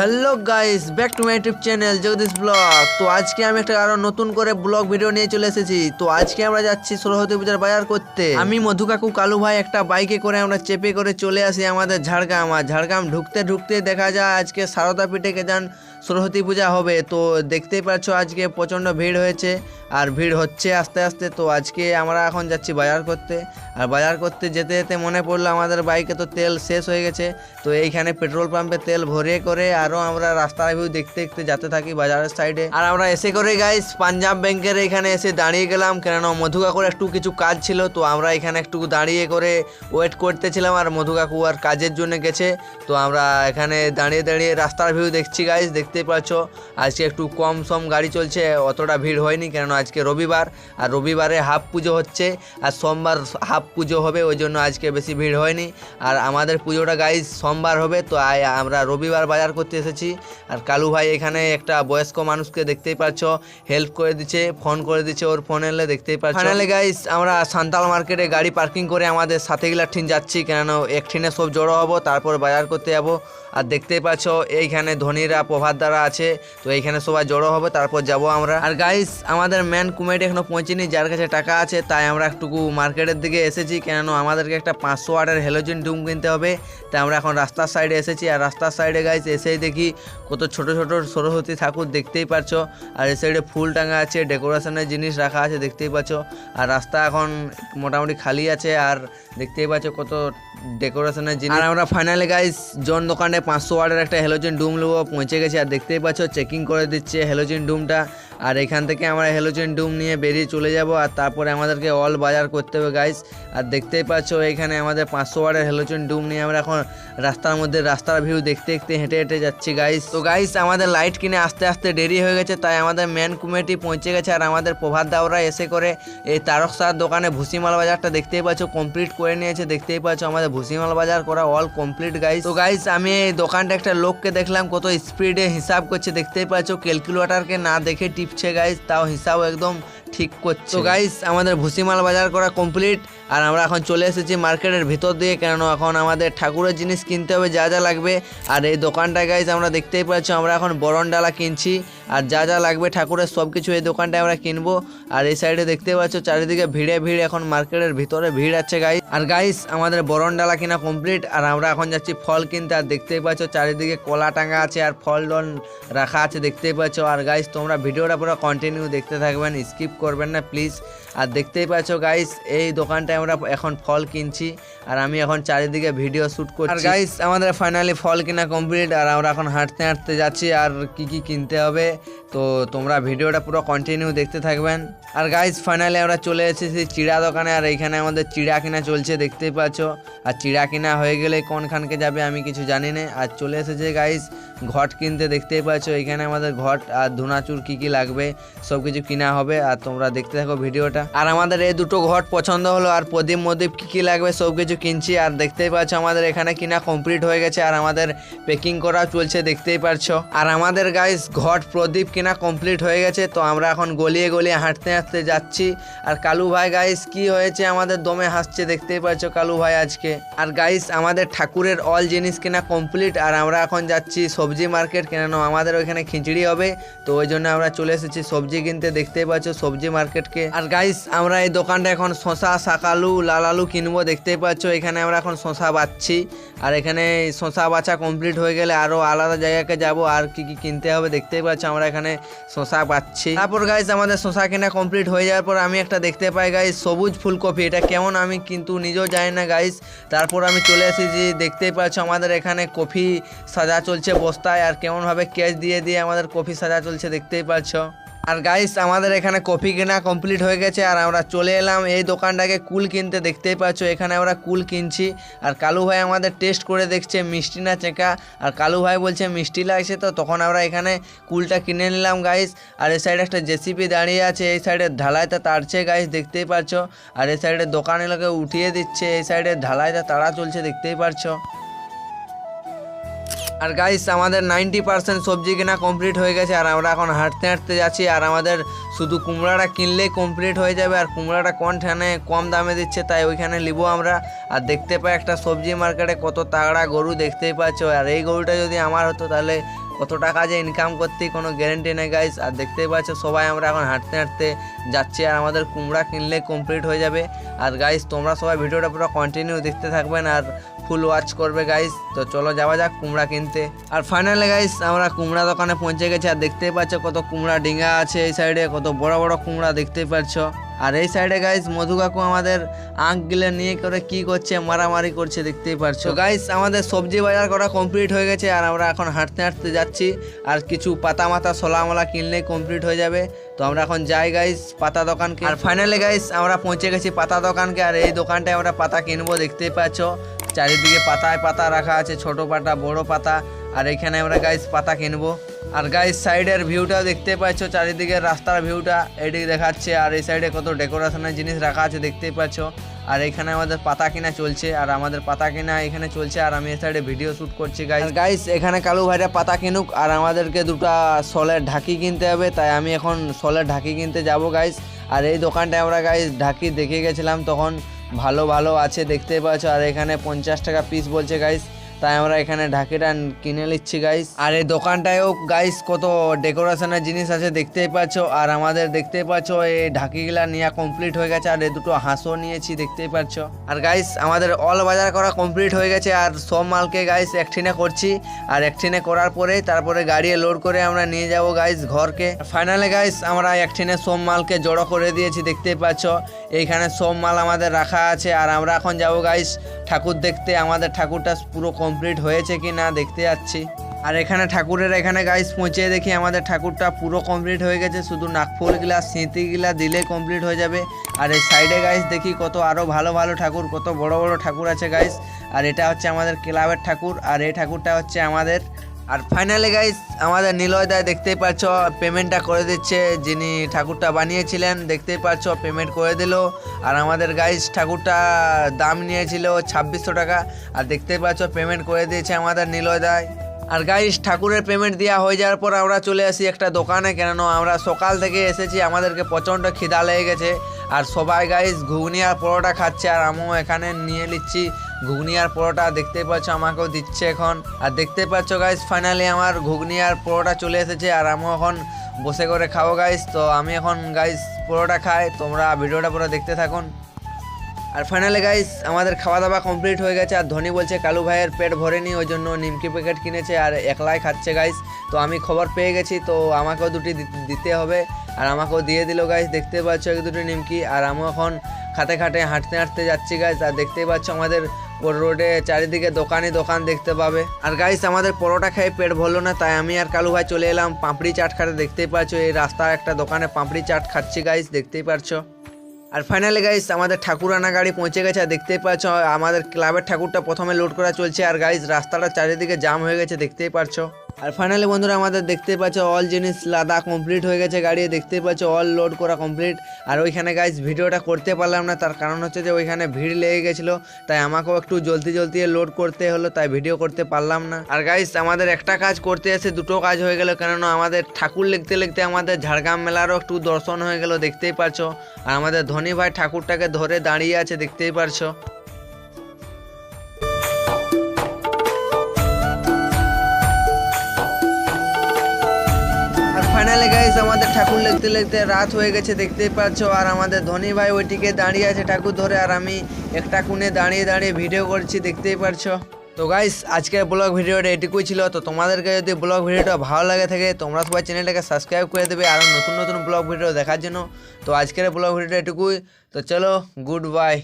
Hello guys, back to my YouTube channel, Jagadish blog. তো আজকে আমি একটা আরও নতুন করে ব্লগ ভিডিও নিয়ে চলে এসেছি। তো আজকে আমরা যাচ্ছি সরস্বতী পূজার বাজার করতে। আমি মধু কাকু কালু ভাই একটা বাইকে করে আমরা চেপে করে চলে আসি আমাদের ঝাড়গ্রাম। আর ঝাড়গ্রাম ঢুকতে ঢুকতে দেখা যায় আজকে সারদা পিঠেকে যান সরস্বতী পূজা হবে। তো দেখতেই পাচ্ছ আজকে প্রচণ্ড ভিড় হয়েছে আর ভিড় হচ্ছে আস্তে আস্তে। তো আজকে আমরা এখন যাচ্ছি বাজার করতে। আর বাজার করতে যেতে যেতে মনে পড়ল আমাদের বাইকে তো তেল শেষ হয়ে গেছে। তো এইখানে পেট্রোল পাম্পে তেল ভরে করে আরও আমরা রাস্তার ভিউ দেখতে দেখতে যেতে থাকি বাজারের সাইডে আর আমরা এসে করে গাইস পাঞ্জাব ব্যাংকের এখানে এসে দাঁড়িয়ে গেলাম। কেননা মধু কাকুর একটু কিছু কাজ ছিল, তো আমরা এখানে একটু দাঁড়িয়ে করে ওয়েট করতেছিলাম আর মধু কাকু আর কাজের জন্য গেছে। তো আমরা এখানে দাঁড়িয়ে দাঁড়িয়ে রাস্তার ভিউ দেখছি গাইস দেখতেই পাচ্ছ। আজকে একটু কম সম গাড়ি চলছে, অতটা ভিড় হয়নি, কেননা আজকে রবিবার। আর রবিবারে হাফ পুজো হচ্ছে, আর সোমবার হাফ পুজো হবে, ওই জন্য আজকে বেশি ভিড় হয়নি। আর আমাদের পুজোটা গাইজ সোমবার হবে, তো আমরা রবিবার বাজার করতে এসেছি। আর কালু ভাই এখানে একটা বয়স্ক মানুষকে দেখতেই পাচ্ছ। হেল্প করে দিচ্ছে ফোন করে দিচ্ছে, ওর ফোন এলে দেখতেই পাচ্ছ। ফাইনালি গাইস আমরা সান্তাল মার্কেটে গাড়ি পার্কিং করে আমাদের সাথে গিলা ঠিন যাচ্ছি। কেন এক ঠিনে সব জড়ো হব, তারপর বাজার করতে যাব। আর দেখতেই পাচ্ছ, এইখানে ধনীরা প্রভাত দ্বারা আছে। তো এইখানে সবাই জড়ো হবে, তারপর যাব আমরা। আর গাইস আমাদের ম্যান কুমেটি এখনও পৌঁছেনি, যার কাছে টাকা আছে, তাই আমরা একটুকু মার্কেটের দিকে এসেছি। কেন আমাদেরকে একটা পাঁচশো ওয়াটের হেলোজিন ডুম কিনতে হবে। তাই আমরা এখন রাস্তার সাইডে এসেছি। আর রাস্তার সাইডে গাইস এসেই দেখি কত ছোট ছোট সরস্বতী ঠাকুর দেখতেই পাচ্ছ। আর এই সাইডে ফুল টাঙা আছে ডেকোরেশনের জিনিস রাখা আছে দেখতেই পাচ্ছ। আর রাস্তা এখন মোটামুটি খালি আছে আর দেখতেই পাচ্ছ কত ডেকোরেশনের জিনিস। আর আমরা ফাইনালি গাইস জন দোকানে পাঁচশো ওয়ার্ডের একটা হেলোজিন ডুম নেব, পৌঁছে গেছি আর দেখতেই পাচ্ছ চেকিং করে দিচ্ছে হেলোজিন ডুমটা আর এখান থেকে আমরা হেলোজিন ডুম নিয়ে বেরিয়ে চলে যাব, আর তারপরে আমাদেরকে অল বাজার করতে হবে গাইস আর দেখতেই পাচ্ছ, এখানে আমাদের পাঁচশো ওয়ার্ডের হেলোজিন ডুম নিয়ে আমরা এখন রাস্তার মধ্যে, রাস্তার ভিউ দেখতে দেখতে হেঁটে হেঁটে যাচ্ছি গাইস তো গাইস আমাদের লাইট কিনে আস্তে আস্তে দেরি হয়ে গেছে, তাই আমাদের মেন কমিটি পৌঁছে গেছে, আর আমাদের প্রভাত দাওরা এসে করে এই তারক সার দোকানে ভুসিমাল বাজারটা দেখতেই পাচ্ছ কমপ্লিট করে নিয়েছে, দেখতেই পাচ্ছ আমাদের ভুসিমাল বাজার করা অল কমপ্লিট গাইস তো গাইস আমি এই দোকানটা একটা লোককে দেখলাম, কত স্পিডে হিসাব করছে, দেখতেই পাচ্ছ ক্যালকুলেটারকে না দেখে টিপছে গাইস তাও হিসাব একদম ঠিক করছে। তো গাইস আমাদের ভুসিমাল বাজার করা কমপ্লিট আর আমরা এখন চলে এসেছি মার্কেটের ভিতর দিয়ে কেন এখন আমাদের ঠাকুরের জিনিস কিনতে হবে, যা যা লাগবে। আর এই দোকানটা গাইস আমরা দেখতেই পাচ্ছ, আমরা এখন বরণ ডালা কিনছি। আর যা যা লাগবে ঠাকুরের সব কিছু এই দোকানটায় আমরা কিনবো। আর এই সাইডে দেখতে পাচ্ছ, চারিদিকে ভিড়ে ভিড় এখন মার্কেটের ভিতরে ভিড় আছে গাইস আর গাইস আমাদের বরণ ডালা কিনা কমপ্লিট আর আমরা এখন যাচ্ছি ফল কিনতে, আর দেখতেই পাচ্ছ, চারিদিকে কলা টাঙ্গা আছে আর ফল ডল রাখা আছে, দেখতেই পাচ্ছ। আর গাইস তোমরা ভিডিওটা পুরো কন্টিনিউ দেখতে থাকবেন স্কিপ করবেন না প্লিজ আর দেখতেই পাচ্ছ গাইস এই দোকানটায় আমরা এখন ফল কিনছি, আর আমি এখন চারিদিকে ভিডিও শ্যুট করছি। আর গাইস আমাদের ফাইনালি ফল কিনা কমপ্লিট আর আমরা এখন হাঁটতে হাঁটতে যাচ্ছি, আর কি কি কিনতে হবে তো তোমরা ভিডিওটা পুরো কন্টিনিউ দেখতে থাকবেন। আর গাইস ফাইনালি আমরা চলে এসেছি সেই চিড়া দোকানে, আর এইখানে আমাদের চিড়া কিনা চলছে, দেখতেই পাচ্ছ। আর চিড়া কিনা হয়ে গেলে কোনখানকে যাবে আমি কিছু জানি না। আর চলে এসেছে গাইস ঘট কিনতে, দেখতেই পাচ্ছ এখানে আমাদের ঘট আর ধুনাচুর কি কি লাগবে সব কিছু কিনা হবে। আর তোমরা দেখতে থাকো ভিডিওটা। আর আমাদের এই দুটো ঘট পছন্দ হলো, আর প্রদীপ মদীপ কি কি লাগবে সব কিছু কিনছি। আর দেখতেই পাচ্ছ আমাদের এখানে কিনা কমপ্লিট হয়ে গেছে, আর আমাদের প্যাকিং করা চলছে, দেখতেই পারছ আর আমাদের গাইস ঘট প্রদীপ কিনা কমপ্লিট হয়ে গেছে, তো আমরা এখন গলিয়ে গলিয়ে হাঁটতে হাঁটতে যাচ্ছি। আর কালু ভাই গাইস কি হয়েছে? আমাদের দমে হাসছে, দেখতেই পাচ্ছ কালু ভাই আজকে। আর গাইস আমাদের ঠাকুরের অল জিনিস কিনা কমপ্লিট আর আমরা এখন যাচ্ছি সবজি মার্কেট কেন। আমাদের ওইখানে খিচড়ি হবে, তো ওই জন্য আমরা চলে এসেছি সবজি কিনতে, দেখতেই পাচ্ছ সবজি মার্কেটকে আর গাইস আমরা এই দোকানটা এখন শশা, শাকালু, লাল আলু কিনবো, দেখতেই পাচ্ছ এখানে আমরা এখন শশা বাচ্ছি। আর এখানে শশা বাছা কমপ্লিট হয়ে গেলে আরও আলাদা জায়গাকে যাব, আর কি কি কিনতে হবে, দেখতেই পাচ্ছ আমরা এখানে শশা পাচ্ছি। তারপর গাইজ আমাদের শশা কেনা কমপ্লিট হয়ে যাওয়ার পর আমি একটা দেখতে পাই গাইজ সবুজ ফুলকপি। এটা কেমন আমি কিন্তু নিজেও জানি না গাইজ তারপর আমি চলে এসেছি, দেখতেই পাচ্ছ আমাদের এখানে কফি সাজা চলছে বস্তায়। আর কেমনভাবে ক্যাশ দিয়ে দিয়ে আমাদের কফি সাজা চলছে দেখতেই পাচ্ছ। আর গাইস আমাদের এখানে কফি কেনা কমপ্লিট হয়ে গেছে, আর আমরা চলে এলাম এই দোকানটাকে কুল কিনতে। দেখতেই পাচ্ছ, এখানে আমরা কুল কিনছি। আর কালু ভাই আমাদের টেস্ট করে দেখছে, মিষ্টি না চেকা। আর কালু ভাই বলছে, মিষ্টি লাগছে তো। তখন আমরা এখানে কুলটা কিনে নিলাম গাইস আর এই সাইডে একটা জেসিপি দাঁড়িয়ে আছে, এই সাইডে ঢালাইতে তাড়ছে গাইস দেখতেই পাচ্ছ। আর এই সাইডে দোকানে লোকে উঠিয়ে দিচ্ছে, এই সাইডে ঢালাইতে তাড়া চলছে, দেখতেই পাচ্ছ। আর গাইস আমাদের নাইনটি পার্সেন্ট সবজি কেনা কমপ্লিট হয়ে গেছে, আর আমরা এখন হাঁটতে হাঁটতে যাচ্ছি, আর আমাদের শুধু কুমড়াটা কিনলেই কমপ্লিট হয়ে যাবে, আর কুমড়াটা কোনখানে কম দামে দিচ্ছে, তাই ওইখানে নিবো আমরা। আর দেখতে পাই একটা সবজি মার্কেটে কত তাগড়া গরু দেখতেই পাচ্ছ, আর এই গরুটা যদি আমার হতো, তাহলে কত টাকা যে ইনকাম করতে কোনো গ্যারেন্টি নেই গাইস আর দেখতেই পাচ্ছ সবাই আমরা এখন হাঁটতে হাঁটতে যাচ্ছি আর আমাদের কুমড়া কিনলে কমপ্লিট হয়ে যাবে। আর গাইস তোমরা সবাই ভিডিওটা পুরো কন্টিনিউ দেখতে থাকবেন আর ফুল ওয়াচ করবে গাইস তো চলো যাওয়া যাক কুমড়া কিনতে। আর ফাইনালি গাইস আমরা কুমড়া দোকানে পৌঁছে গেছি আর দেখতেই পাচ্ছ কত কুমড়া ডিঙ্গা আছে এই সাইডে কত বড় বড় কুমড়া দেখতেই পাচ্ছ। আর এই সাইডে গাইস মধু কাকু আমাদের আঁক গিলে নিয়ে করে কি করছে মারামারি করছে দেখতেই পারছ। গাইস আমাদের সবজি বাজার করা কমপ্লিট হয়ে গেছে আর আমরা এখন হাঁটতে হাঁটতে যাচ্ছি। আর কিছু পাতা মাতা সোলা মোলা কিনলেই কমপ্লিট হয়ে যাবে। তো আমরা এখন যাই গাইস পাতা দোকানকে। আর ফাইনালি গাইস আমরা পৌঁছে গেছি পাতা দোকানকে আর এই দোকানটায় আমরা পাতা কিনবো দেখতেই পাচ্ছ। চারিদিকে পাতায় পাতা রাখা আছে ছোট পাতা বড় পাতা। আর এখানে আমরা গাইস পাতা কিনবো। আর গাইস সাইডের ভিউটা দেখতে পাচ্ছ, চারিদিকে রাস্তার ভিউটা এটি দেখাচ্ছে, আর এই সাইডে কত ডেকোরেশনের জিনিস রাখা আছে দেখতেই পাচ্ছ। আর এখানে আমাদের পাতা কিনা চলছে, আর আমাদের পাতা কিনা এখানে চলছে, আর আমি এই সাইডে ভিডিও শুট করছি গাইস গাইস এখানে কালু ভাইরা পাতা কিনুক, আর আমাদেরকে দুটো সলের ঢাকি কিনতে হবে, তাই আমি এখন সলের ঢাকি কিনতে যাব গাইস আর এই দোকানটায় আমরা গাইস ঢাকি দেখে গেছিলাম, তখন ভালো ভালো আছে দেখতেই পাচ্ছ। আর এখানে পঞ্চাশ টাকা পিস বলছে গাইস তাই আমরা এখানে ঢাকিটা কিনে নিচ্ছি গাইস আর এই দোকানটায়ও গাইস কত ডেকোরেশনের জিনিস আছে দেখতেই পাচ্ছ। আর আমাদের দেখতেই পাচ্ছ, এই ঢাকিগুলা নেওয়া কমপ্লিট হয়ে গেছে, আর এই দুটো হাঁসও নিয়েছি, দেখতেই পাচ্ছ। আর গাইস আমাদের অল বাজার করা কমপ্লিট হয়ে গেছে, আর সব মালকে গাইস একঠিনে করছি। আর একঠিনে করার পরে, তারপরে গাড়ি লোড করে আমরা নিয়ে যাব গাইস ঘরকে। ফাইনালে গাইস আমরা একঠিনে সব মালকে জড়ো করে দিয়েছি, দেখতেই পাচ্ছ। এইখানে সব মাল আমাদের রাখা আছে, আর আমরা এখন যাব গাইস ঠাকুর দেখতে। আমাদের ঠাকুরটা পুরো কমপ্লিট হয়েছে কি না দেখতে যাচ্ছি। আর এখানে ঠাকুরের এখানে গাইস পৌঁছে দেখি, আমাদের ঠাকুরটা পুরো কমপ্লিট হয়ে গেছে, শুধু নাকফুলগুলা স্মৃতিগুলা দিলে কমপ্লিট হয়ে যাবে। আর এই সাইডে গাইস দেখি কত আরও ভালো ভালো ঠাকুর, কত বড় বড় ঠাকুর আছে গাইস আর এটা হচ্ছে আমাদের ক্লাবের ঠাকুর, আর এই ঠাকুরটা হচ্ছে আমাদের আর ফাইনালি গাইস আমাদের নিলয় দায় দেখতেই পাচ্ছ পেমেন্টটা করে দিচ্ছে। যিনি ঠাকুরটা বানিয়েছিলেন, দেখতেই পাচ্ছ পেমেন্ট করে দিল। আর আমাদের গাইস ঠাকুরটা দাম নিয়েছিল ছাব্বিশশো টাকা। আর দেখতেই পাচ্ছ পেমেন্ট করে দিয়েছে আমাদের নিলয় দায় আর গাইস ঠাকুরের পেমেন্ট দেওয়া হয়ে যাওয়ার পর আমরা চলে আসি একটা দোকানে। কেন আমরা সকাল থেকে এসেছি, আমাদেরকে প্রচণ্ড খিদা লেগে গেছে। আর সবাই গাইস ঘুগনি আর পরোটা খাচ্ছে, আর আমিও এখানে নিয়ে নিচ্ছি। ঘুগনি আর পরোটা দেখতেই পাচ্ছ, আমাকেও দিচ্ছে এখন। আর দেখতে পাচ্ছ গাইস ফাইনালি আমার ঘুগনি আর পরোটা চলে এসেছে, আর আমিও এখন বসে করে খাব গাইস তো আমি এখন গাইস পরোটা খাই, তোমরা ভিডিওটা পুরো দেখতে থাকুন। আর ফাইনালি গাইস আমাদের খাওয়া দাওয়া কমপ্লিট হয়ে গেছে, আর ধনী বলছে, কালু ভাইয়ের পেট ভরেনি, ওই জন্য নিমকি প্যাকেট কিনেছে, আর একলাই খাচ্ছে গাইস তো আমি খবর পেয়ে গেছি, তো আমাকেও দুটি দিতে হবে। আর আমাকেও দিয়ে দিল গাইস দেখতে পাচ্ছ, এক দুটি নিমকি। আর আমি এখন খাতে খাটে হাঁটতে হাঁটতে যাচ্ছি গাইস আর দেখতেই পাচ্ছ, আমাদের রোডে চারিদিকে দোকানই দোকান দেখতে পাবে। আর গাইস আমাদের পরোটা খেয়ে পেট ভরলো না, তাই আমি আর কালু ভাই চলে এলাম পাঁপড়ি চাট খাতে দেখতেই পাচ্ছ, এই রাস্তার একটা দোকানে পাঁপড়ি চাট খাচ্ছি গাইস দেখতেই পারছ আর ফাইনালি গাইস আমাদের ঠাকুরানা গাড়ি পৌঁছে গেছে, আর দেখতেই পাচ্ছ, আমাদের ক্লাবের ঠাকুরটা প্রথমে লোড করা চলছে। আর গাইস রাস্তাটা চারিদিকে জাম হয়ে গেছে, দেখতেই পারছ আর ফাইনালি বন্ধুরা আমাদের দেখতেই পাচ্ছ অল জিনিস লাদা কমপ্লিট হয়ে গেছে গাড়ি দেখতেই পাচ্ছ অল লোড করা কমপ্লিট আর ওইখানে গাইস ভিডিওটা করতে পারলাম না, তার কারণ হচ্ছে যে ওইখানে ভিড় লেগে গেছিল, তাই আমাকেও একটু জলদি জলদি লোড করতে হলো, তাই ভিডিও করতে পারলাম না। আর গাইস আমাদের একটা কাজ করতে এসে দুটো কাজ হয়ে গেল, কেননা আমাদের ঠাকুর লিখতে লিখতে আমাদের ঝাড়গ্রাম মেলারও একটু দর্শন হয়ে গেল, দেখতেই পারছ। আর আমাদের ধনী ভাই ঠাকুরটাকে ধরে দাঁড়িয়ে আছে, দেখতেই পারছ। আমাদের ঠাকুর লিখতে লিখতে রাত হয়ে গেছে, দেখতেই পাচ্ছ। আর আমাদের ধনী ভাই ওইটিকে দাঁড়িয়ে আছে ঠাকুর ধরে, আর আমি একটা কোণে দাঁড়িয়ে দাঁড়িয়ে ভিডিও করছি, দেখতেই পারছ তো গাইস আজকের ব্লগ ভিডিওটা এটুকুই ছিল। তো তোমাদেরকে যদি ব্লগ ভিডিওটা ভালো লাগে থাকে, তোমরা সবাই চ্যানেলটাকে সাবস্ক্রাইব করে দেবে, আর নতুন নতুন ব্লগ ভিডিও দেখার জন্য। তো আজকের ব্লগ ভিডিওটা এটুকুই। তো চলো গুড বাই